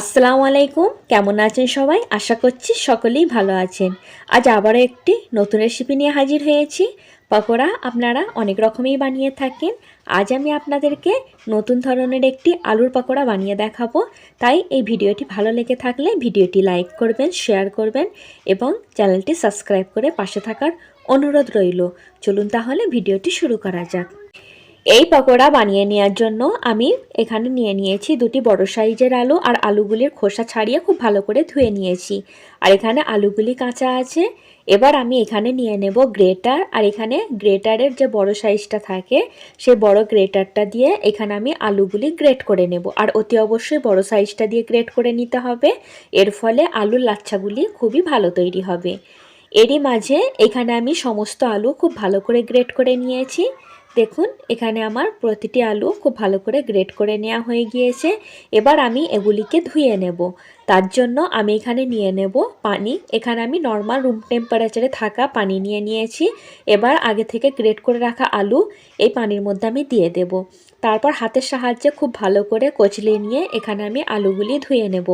আসসালামু আলাইকুম, কেমন আছেন সবাই? আশা করছি সকলেই ভালো আছেন। আজ আবারও একটি নতুন রেসিপি নিয়ে হাজির হয়েছি। পকোড়া আপনারা অনেক রকমই বানিয়ে থাকেন। আজ আমি আপনাদেরকে নতুন ধরনের একটি আলুর পকোড়া বানিয়ে দেখাবো। তাই এই ভিডিওটি ভালো লেগে থাকলে ভিডিওটি লাইক করবেন, শেয়ার করবেন এবং চ্যানেলটি সাবস্ক্রাইব করে পাশে থাকার অনুরোধ রইল। চলুন তাহলে ভিডিওটি শুরু করা যাক। এই পকোড়া বানিয়ে নেওয়ার জন্য আমি এখানে নিয়ে নিয়েছি দুটি বড় সাইজের আলু আর আলুগুলির খোসা ছাড়িয়ে খুব ভালো করে ধুয়ে নিয়েছি। আর এখানে আলুগুলি কাঁচা আছে। এবার আমি এখানে নিয়ে নেব গ্রেটার। আর এখানে গ্রেটারের যে বড় সাইজটা থাকে সেই বড় গ্রেটারটা দিয়ে এখানে আমি আলুগুলি গ্রেট করে নেব। আর অতি অবশ্যই বড় সাইজটা দিয়ে গ্রেট করে নিতে হবে। এর ফলে আলুর লাচ্ছাগুলি খুবই ভালো তৈরি হবে। এরই মাঝে এখানে আমি সমস্ত আলু খুব ভালো করে গ্রেট করে নিয়েছি। দেখুন, এখানে আমার প্রতিটি আলু খুব ভালো করে গ্রেট করে নেওয়া হয়ে গিয়েছে। এবার আমি এগুলিকে ধুয়ে নেব। তার জন্য আমি এখানে নিয়ে নেব পানি। এখানে আমি নর্মাল রুম টেম্পারেচারে থাকা পানি নিয়ে নিয়েছি। এবার আগে থেকে গ্রেট করে রাখা আলু এই পানির মধ্যে আমি দিয়ে দেব। তারপর হাতের সাহায্যে খুব ভালো করে কচলে নিয়ে এখানে আমি আলুগুলি ধুয়ে নেব।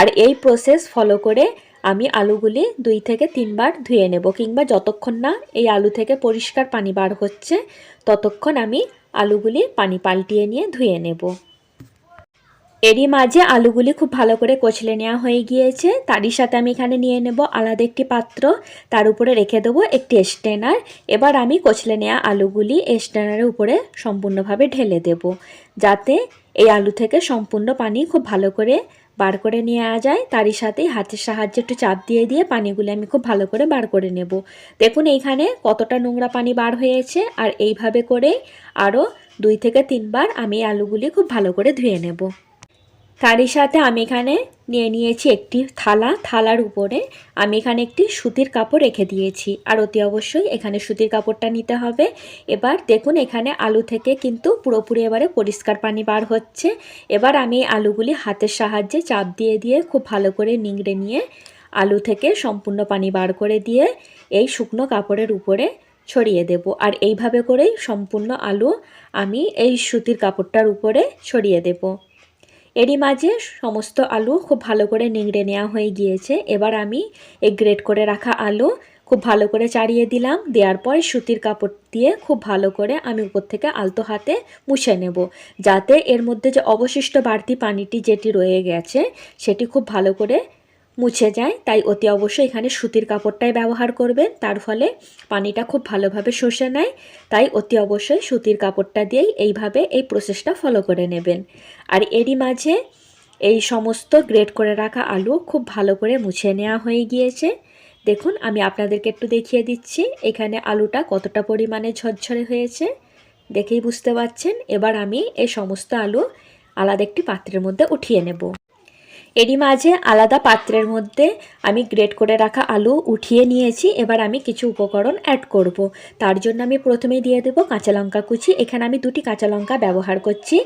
আর এই প্রসেস ফলো করে আমি আলুগুলি দুই থেকে তিনবার ধুয়ে নেব কিংবা যতক্ষণ না এই আলু থেকে পরিষ্কার পানি বার হচ্ছে, ততক্ষণ আমি আলুগুলি পানি পাল্টিয়ে নিয়ে ধুয়ে নেব। এরই মাঝে আলুগুলি খুব ভালো করে কচলে নেওয়া হয়ে গিয়েছে। তারই সাথে আমি এখানে নিয়ে নেব আলাদা একটি পাত্র, তার উপরে রেখে দেবো একটি স্টেনার এবার আমি কচলে নেওয়া আলুগুলি স্টেনারের উপরে সম্পূর্ণভাবে ঢেলে দেব, যাতে এই আলু থেকে সম্পূর্ণ পানি খুব ভালো করে বার করে নিয়ে যায়। তারই সাথেই হাতের সাহায্যে একটু চাপ দিয়ে দিয়ে পানিগুলো আমি খুব ভালো করে বার করে নেব। দেখুন এইখানে কতটা নোংরা পানি বার হয়েছে আর এইভাবে করে আরও দুই থেকে তিনবার আমি আলুগুলি খুব ভালো করে ধুয়ে নেব। তারই সাথে আমি এখানে নিয়ে নিয়েছি একটি থালা। থালার উপরে আমি এখানে একটি সুতির কাপড় রেখে দিয়েছি। আর অতি অবশ্যই এখানে সুতির কাপড়টা নিতে হবে। এবার দেখুন এখানে আলু থেকে কিন্তু পুরোপুরি এবারে পরিষ্কার পানি বার হচ্ছে। এবার আমি আলুগুলি হাতের সাহায্যে চাপ দিয়ে দিয়ে খুব ভালো করে নিংড়ে নিয়ে আলু থেকে সম্পূর্ণ পানি বার করে দিয়ে এই শুকনো কাপড়ের উপরে ছড়িয়ে দেব। আর এইভাবে করেই সম্পূর্ণ আলু আমি এই সুতির কাপড়টার উপরে ছড়িয়ে দেবো। এরই মাঝে সমস্ত আলু খুব ভালো করে নিংড়ে নেওয়া হয়ে গিয়েছে। এবার আমি এই গ্রেট করে রাখা আলু খুব ভালো করে চাড়িয়ে দিলাম। দেওয়ার পর সুতির কাপড় দিয়ে খুব ভালো করে আমি উপর থেকে আলতো হাতে মুছে নেব। যাতে এর মধ্যে যে অবশিষ্ট বাড়তি পানিটি যেটি রয়ে গেছে, সেটি খুব ভালো করে মুছে যায়, তাই অতি অবশ্যই এখানে সুতির কাপড়টাই ব্যবহার করবেন। তার ফলে পানিটা খুব ভালোভাবে শুষে নেয়, তাই অতি অবশ্যই সুতির কাপড়টা দিয়েই এইভাবে এই প্রসেসটা ফলো করে নেবেন। আর এরই মাঝে এই সমস্ত গ্রেড করে রাখা আলু খুব ভালো করে মুছে নেওয়া হয়ে গিয়েছে। দেখুন, আমি আপনাদেরকে একটু দেখিয়ে দিচ্ছি, এখানে আলুটা কতটা পরিমাণে ঝরঝরে হয়েছে, দেখেই বুঝতে পারছেন এবার আমি এই সমস্ত আলু আলাদা একটি পাত্রের মধ্যে উঠিয়ে নেব। এরই মাঝে আলাদা পাত্রের মধ্যে আমি গ্রেট করে রাখা আলু উঠিয়ে নিয়েছি, এবার আমি কিছু উপকরণ অ্যাড করব। তার জন্য আমি প্রথমেই দিয়ে দেবো কাঁচা লঙ্কা কুচি। এখানে আমি দুটি কাঁচা লঙ্কা ব্যবহার করছি।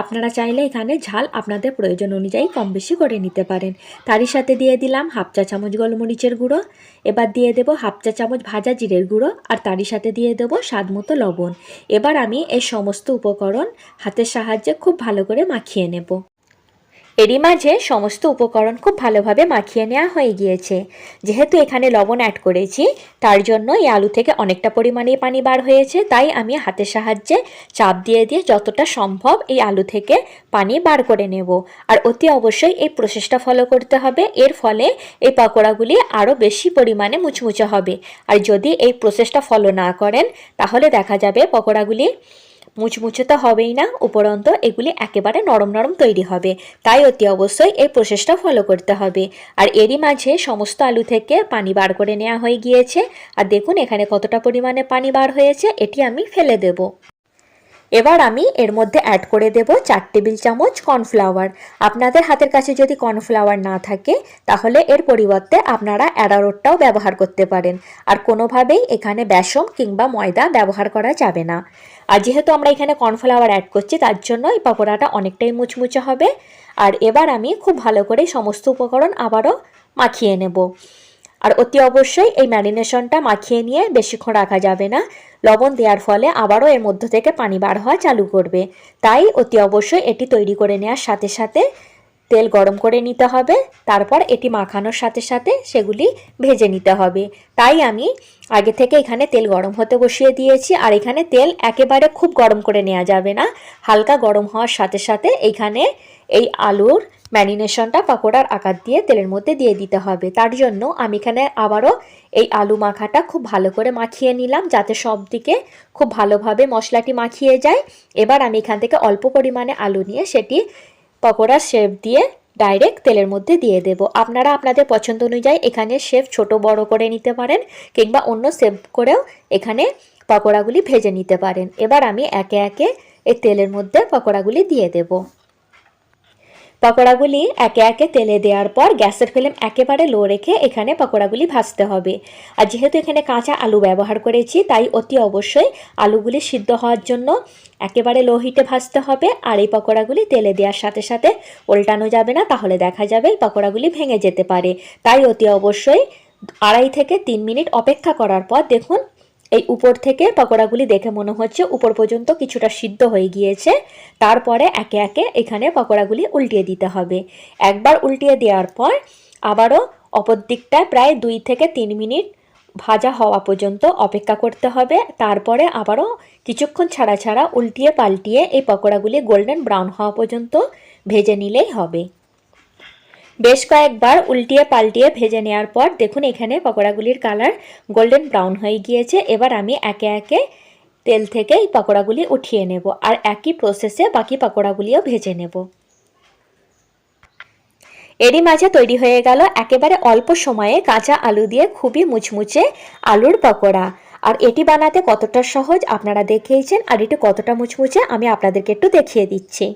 আপনারা চাইলে এখানে ঝাল আপনাদের প্রয়োজন অনুযায়ী কম বেশি করে নিতে পারেন। তারই সাথে দিয়ে দিলাম হাফ চা চামচ গোলমরিচের গুঁড়ো। এবার দিয়ে দেবো হাফ চা চামচ ভাজা জিরের গুঁড়ো আর তারই সাথে দিয়ে দেবো স্বাদ মতো লবণ। এবার আমি এই সমস্ত উপকরণ হাতের সাহায্যে খুব ভালো করে মাখিয়ে নেব। এরই মাঝে সমস্ত উপকরণ খুব ভালোভাবে মাখিয়ে নেওয়া হয়ে গিয়েছে। যেহেতু এখানে লবণ অ্যাড করেছি, তার জন্য এই আলু থেকে অনেকটা পরিমাণে পানি বার হয়েছে, তাই আমি হাতের সাহায্যে চাপ দিয়ে দিয়ে যতটা সম্ভব এই আলু থেকে পানি বার করে নেব। আর অতি অবশ্যই এই প্রসেসটা ফলো করতে হবে। এর ফলে এই পকোড়াগুলি আরও বেশি পরিমাণে মুচমুচে হবে। আর যদি এই প্রসেসটা ফলো না করেন, তাহলে দেখা যাবে পকোড়াগুলি মুচমুচে তো হবেই না, উপরন্ত এগুলি একেবারে নরম নরম তৈরি হবে। তাই অতি অবশ্যই এই প্রসেসটা ফলো করতে হবে। আর এরই মাঝে সমস্ত আলু থেকে পানি বার করে নেওয়া হয়ে গিয়েছে। আর দেখুন এখানে কতটা পরিমাণে পানি বার হয়েছে, এটি আমি ফেলে দেব। এবার আমি এর মধ্যে অ্যাড করে দেব চার টেবিল চামচ কর্নফ্লাওয়ার আপনাদের হাতের কাছে যদি কর্নফ্লাওয়ার না থাকে, তাহলে এর পরিবর্তে আপনারা অ্যারারোটটাও ব্যবহার করতে পারেন। আর কোনোভাবেই এখানে বেসম কিংবা ময়দা ব্যবহার করা যাবে না। আর যেহেতু আমরা এখানে কর্নফ্লাওয়ার অ্যাড করছি, তার জন্য এই পকোড়াটা অনেকটাই মুচমুচে হবে। আর এবার আমি খুব ভালো করে সমস্ত উপকরণ আবারও মাখিয়ে নেব। আর অতি অবশ্যই এই ম্যারিনেশনটা মাখিয়ে নিয়ে বেশিক্ষণ রাখা যাবে না। লবণ দেওয়ার ফলে আবারও এর মধ্য থেকে পানি বার হওয়া চালু করবে। তাই অতি অবশ্যই এটি তৈরি করে নেওয়ার সাথে সাথে তেল গরম করে নিতে হবে। তারপর এটি মাখানোর সাথে সাথে সেগুলি ভেজে নিতে হবে। তাই আমি আগে থেকে এখানে তেল গরম হতে বসিয়ে দিয়েছি আর এখানে তেল একেবারে খুব গরম করে নেওয়া যাবে না। হালকা গরম হওয়ার সাথে সাথে এখানে এই আলুর ম্যারিনেশনটা পাকোড়ার আকার দিয়ে তেলের মধ্যে দিয়ে দিতে হবে। তার জন্য আমি এখানে আবারও এই আলু মাখাটা খুব ভালো করে মাখিয়ে নিলাম যাতে সব দিকে খুব ভালোভাবে মশলাটি মাখিয়ে যায়। এবার আমি এখান থেকে অল্প পরিমাণে আলু নিয়ে সেটি পকোড়ার শেপ দিয়ে ডাইরেক্ট তেলের মধ্যে দিয়ে দেব। আপনারা আপনাদের পছন্দ অনুযায়ী এখানে শেপ ছোট বড় করে নিতে পারেন কিংবা অন্য শেপ করেও এখানে পকোড়াগুলি ভেজে নিতে পারেন। এবার আমি একে একে এই তেলের মধ্যে পকোড়াগুলি দিয়ে দেবো। পকোড়াগুলি একে একে তেলে দেওয়ার পর গ্যাসের ফ্লেম একেবারে লো রেখে এখানে পকোড়াগুলি ভাজতে হবে। আর যেহেতু এখানে কাঁচা আলু ব্যবহার করেছি, তাই অতি অবশ্যই আলুগুলি সিদ্ধ হওয়ার জন্য একেবারে লো হিটে ভাজতে হবে। আর এই পকোড়াগুলি তেলে দেওয়ার সাথে সাথে উল্টানো যাবে না, তাহলে দেখা যাবে এই পকোড়াগুলি ভেঙে যেতে পারে। তাই অতি অবশ্যই আড়াই থেকে তিন মিনিট অপেক্ষা করার পর দেখুন এই উপর থেকে পকোড়াগুলি দেখে মনে হচ্ছে উপর পর্যন্ত কিছুটা সিদ্ধ হয়ে গিয়েছে। তারপরে একে একে এখানে পকোড়াগুলি উল্টিয়ে দিতে হবে। একবার উল্টিয়ে দেওয়ার পর আবারও অপর দিকটায় প্রায় দুই থেকে তিন মিনিট ভাজা হওয়া পর্যন্ত অপেক্ষা করতে হবে। তারপরে আবারও কিছুক্ষণ ছাড়া ছাড়া উল্টিয়ে পাল্টিয়ে এই পকোড়াগুলি গোল্ডেন ব্রাউন হওয়া পর্যন্ত ভেজে নিলেই হবে। বেশ কয়েকবার উল্টিয়ে পাল্টিয়ে ভেজে নেওয়ার পর দেখুন এখানে পকোড়াগুলির কালার গোল্ডেন ব্রাউন হয়ে গিয়েছে। এবার আমি একে একে তেল থেকে এই পকোড়াগুলি উঠিয়ে নেব আর একই প্রসেসে বাকি পকোড়াগুলিও ভেজে নেব। এরই মাঝে তৈরি হয়ে গেল একেবারে অল্প সময়ে কাঁচা আলু দিয়ে খুবই মুচমুচে আলুর পকোড়া। আর এটি বানাতে কতটা সহজ আপনারা দেখিয়েছেন আর এটি কতটা মুচমুচে আমি আপনাদেরকে একটু দেখিয়ে দিচ্ছি।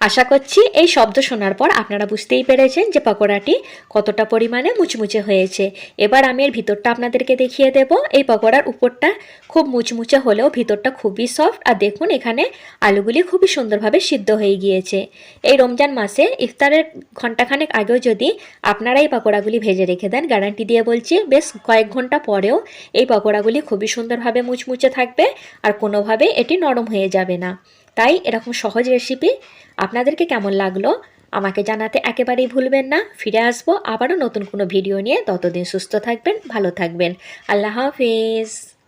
আশা করছি এই শব্দ শোনার পর আপনারা বুঝতেই পেরেছেন যে পকোড়াটি কতটা পরিমাণে মুচমুচে হয়েছে। এবার আমি এর ভিতরটা আপনাদেরকে দেখিয়ে দেব। এই পকোড়ার উপরটা খুব মুচমুচে হলেও ভিতরটা খুবই সফট আর দেখুন এখানে আলুগুলি খুবই সুন্দরভাবে সিদ্ধ হয়ে গিয়েছে। এই রমজান মাসে ইফতারের ঘন্টাখানেক আগেও যদি আপনারা এই পকোড়াগুলি ভেজে রেখে দেন গ্যারান্টি দিয়ে বলছি বেশ কয়েক ঘণ্টা পরেও এই পকোড়াগুলি খুবই সুন্দরভাবে মুচমুচে থাকবে আর কোনোভাবে এটি নরম হয়ে যাবে না। তাই এরকম সহজ রেসিপি আপনাদেরকে কেমন লাগল আমাকে জানাতে একেবারেই ভুলবেন না। ফিরে আসব আবারও নতুন কোনো ভিডিও নিয়ে। ততদিন সুস্থ থাকবেন, ভালো থাকবেন। আল্লাহ হাফিজ।